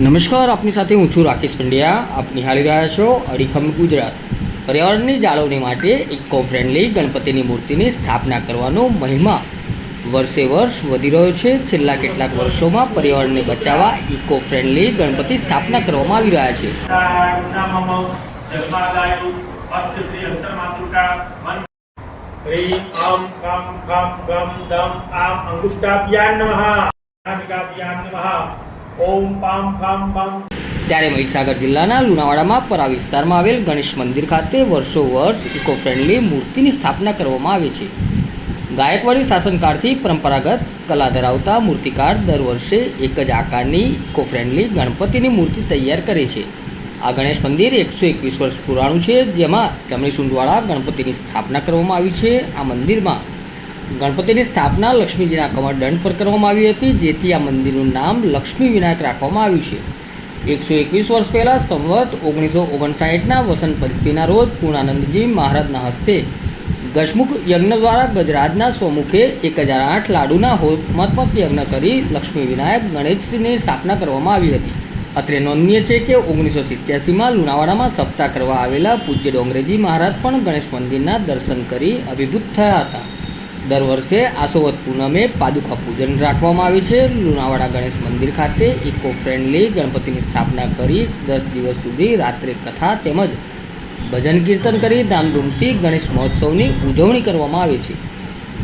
નમસ્કાર, આપની સાથે હું છું રાકેશ પંડ્યા. આપ નિહાળી રહ્યા છો અડીખમ ગુજરાત. પર્યાવરણની જાળવણી માટે ઇકો ફ્રેન્ડલી ગણપતિની મૂર્તિની સ્થાપના કરવાનો મહિમા વર્ષે વર્ષ વધી રહ્યો છે. છેલ્લા કેટલાક વર્ષોમાં પર્યાવરણને બચાવવા ઇકો ફ્રેન્ડલી ગણપતિ સ્થાપના કરવામાં આવી રહ્યા છે. અંગુષ્ટાભ્યાન નમઃ નામિકાભ્યાન નમઃ ત્યારે મહીસાગર જિલ્લાના લુણાવાડામાં પરા વિસ્તારમાં આવેલ ગણેશ મંદિર ખાતે વર્ષો વર્ષ ઇકો ફ્રેન્ડલી મૂર્તિની સ્થાપના કરવામાં આવે છે. ગાયકવાડી શાસનકાળથી પરંપરાગત કલા ધરાવતા મૂર્તિકાર દર વર્ષે એક જ આકારની ઇકો ફ્રેન્ડલી ગણપતિની મૂર્તિ તૈયાર કરે છે. આ ગણેશ મંદિર એકસો એકવીસ વર્ષ પુરાણું છે, જેમાં જમણી સૂંઢવાળા ગણપતિની સ્થાપના કરવામાં આવી છે આ મંદિરમાં. ગણપતિની સ્થાપના લક્ષ્મીજીના કમરદંડ પર કરવામાં આવી હતી, જેથી આ મંદિરનું નામ લક્ષ્મી વિનાયક રાખવામાં આવ્યું છે. એકસો એકવીસ વર્ષ પહેલાં સંવત ઓગણીસો ઓગણસાઠના વસંત પંચમીના રોજ પૂર્ણાનંદજી મહારાજના હસ્તે ગજમુખ યજ્ઞ દ્વારા ગજરાજના સ્વમુખે એક હજાર આઠ લાડુના હોમત્મક યજ્ઞ કરી લક્ષ્મી વિનાયક ગણેશની સ્થાપના કરવામાં આવી હતી. અત્રે નોંધનીય છે કે ઓગણીસો સિત્યાસીમાં લુણાવાડામાં સપ્તાહ કરવા આવેલા પૂજ્ય ડોંગરેજી મહારાજ પણ ગણેશ મંદિરના દર્શન કરી અભિભૂત થયા હતા. દર વર્ષે આસોવત પૂનમે પાદુકા પૂજન રાખવામાં આવે છે. લુણાવાડા ગણેશ મંદિર ખાતે ઇકો ફ્રેન્ડલી ગણપતિની સ્થાપના કરી દસ દિવસ સુધી રાત્રે કથા તેમજ ભજન કીર્તન કરી ધામધૂમથી ગણેશ મહોત્સવની ઉજવણી કરવામાં આવે છે.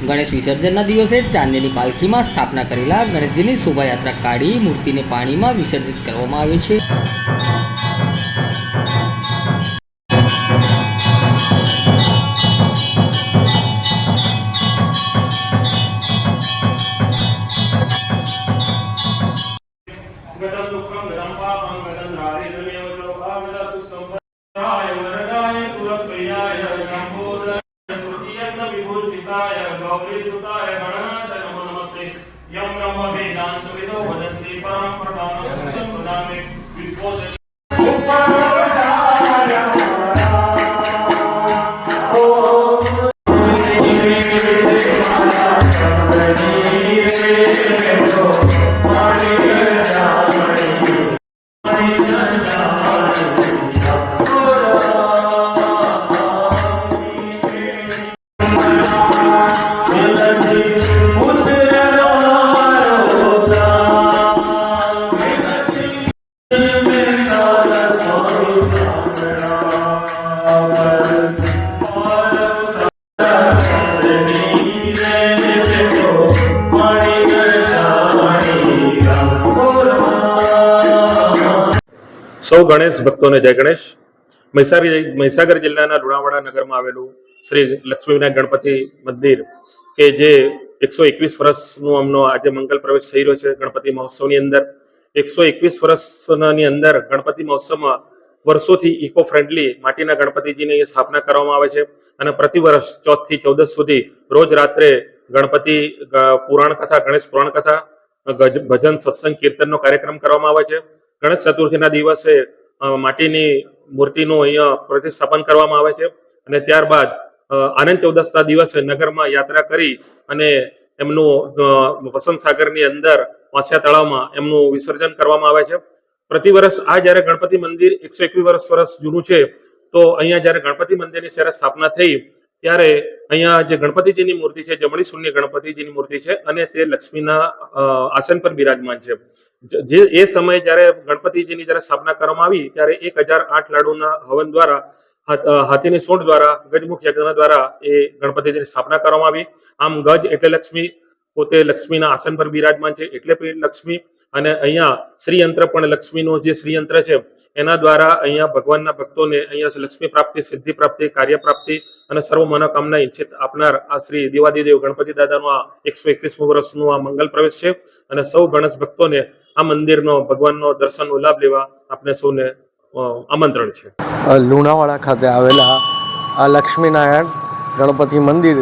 ગણેશ વિસર્જનના દિવસે ચાંદીની પાલખીમાં સ્થાપના કરેલા ગણેશજીની શોભાયાત્રા કાઢી મૂર્તિને પાણીમાં વિસર્જિત કરવામાં આવે છે. યમ બ્રહ્મ વેદાંત વિદો વદંતિ પરમ પ્રધાનમ સત્યમ પ્રદામે વિશ્વોદય સૌ ગણેશ ભક્તોને જય ગણેશ. મહીસાગર મહીસાગર જિલ્લાના લુણાવાડા નગરમાં આવેલું શ્રી લક્ષ્મી વિનાયક ગણપતિ મંદિર, કે જે એકસો એકવીસ વર્ષનું અમનો આજે મંગલ પ્રવેશ થઈ રહ્યો છે ગણપતિ મહોત્સવની અંદર. એકસો એકવીસ વર્ષની અંદર ગણપતિ મહોત્સવમાં વર્ષોથી ઇકો ફ્રેન્ડલી માટીના ગણપતિજીની સ્થાપના કરવામાં આવે છે અને પ્રતિ વર્ષ ચોથથી ચૌદસ સુધી રોજ રાત્રે ગણપતિ પુરાણ કથા, ગણેશ પુરાણ કથા ભજન, સત્સંગ, કીર્તનનો કાર્યક્રમ કરવામાં આવે છે. ગણેશ ચતુર્થીના દિવસે માટીની મૂર્તિનું અહીંયા પ્રતિસ્થાપન કરવામાં આવે છે અને ત્યારબાદ આનંદ ચૌદસના દિવસે નગરમાં યાત્રા કરી અને એમનું વસંત સાગરની અંદર વાંસિયા તળાવમાં એમનું વિસર્જન કરવામાં આવે છે. પ્રતિ વર્ષ આ જ્યારે ગણપતિ મંદિર એકસો એકવીસ વર્ષ વર્ષ જૂનું છે, તો અહીંયા જ્યારે ગણપતિ મંદિરની જ્યારે સ્થાપના થઈ, ત્યારે અહીંયા જે ગણપતિજીની મૂર્તિ છે જમણી શૂન્ય ગણપતિજીની મૂર્તિ છે અને તે લક્ષ્મીના આસન પર બિરાજમાન છે. જે એ સમયે જ્યારે ગણપતિજીની જ્યારે સ્થાપના કરવામાં આવી ત્યારે એક હજાર આઠ લાડુના હવન દ્વારા હાથીની સૂંઢ દ્વારા, ગજમુખ યજ્ઞ દ્વારા એ ગણપતિજીની સ્થાપના કરવામાં આવી. આમ ગજ એટલે લક્ષ્મી, પોતે લક્ષ્મીના આસન પર બિરાજમાન છે. એટલે લક્ષ્મી અને અહીંયા શ્રીયંત્ર પણ લક્ષ્મીનું જે શ્રીયંત્ર છે, એના દ્વારા અહીંયા ભગવાનના ભક્તોને અહીંયા લક્ષ્મી પ્રાપ્તિ, સિદ્ધિ પ્રાપ્તિ, કાર્ય પ્રાપ્તિ અને સર્વ મનોકામના ઈચ્છિત આપનાર આ શ્રી દેવાદિદેવ ગણપતિ દાદાનું આ એકસો એકવીસમું વર્ષનું આ મંગલ પ્રવેશ છે અને સૌ ગણેશ ભક્તોને આ મંદિરનો ભગવાનનો દર્શનનો લાભ લેવા આપને સૌને આમંત્રણ છે. લુણાવાડા ખાતે આવેલા આ લક્ષ્મીનારાયણ ગણપતિ મંદિર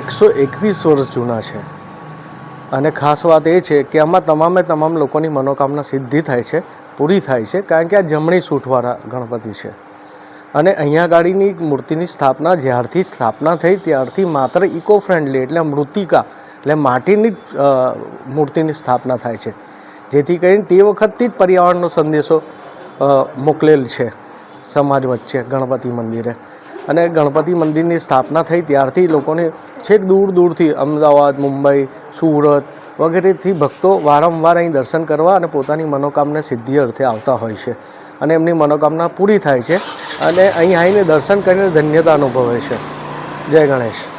એકસો એકવીસ વર્ષ જૂના છે. અને ખાસ વાત એ છે કે આમાં તમામે તમામ લોકોની મનોકામના સિદ્ધિ થાય છે, પૂરી થાય છે, કારણ કે આ જમણી સૂંઠવાળા ગણપતિ છે. અને અહીંયા ગાડીની મૂર્તિની સ્થાપના જ્યારથી સ્થાપના થઈ ત્યારથી માત્ર ઇકો ફ્રેન્ડલી એટલે મૃતિકા, એટલે માટીની મૂર્તિની સ્થાપના થાય છે. જેથી કરીને તે વખતથી જ પર્યાવરણનો સંદેશો મોકલેલ છે સમાજ વચ્ચે, ગણપતિ મંદિરે. અને ગણપતિ મંદિરની સ્થાપના થઈ ત્યારથી લોકોને છેક દૂર દૂરથી અમદાવાદ, મુંબઈ સુરત વગેરેથી ભક્તો વારંવાર અહીં દર્શન કરવા અને પોતાની મનોકામના સિદ્ધિ અર્થે આવતા હોય છે અને એમની મનોકામના પૂરી થાય છે અને અહીં આવીને દર્શન કરીને ધન્યતા અનુભવે છે. જય ગણેશ.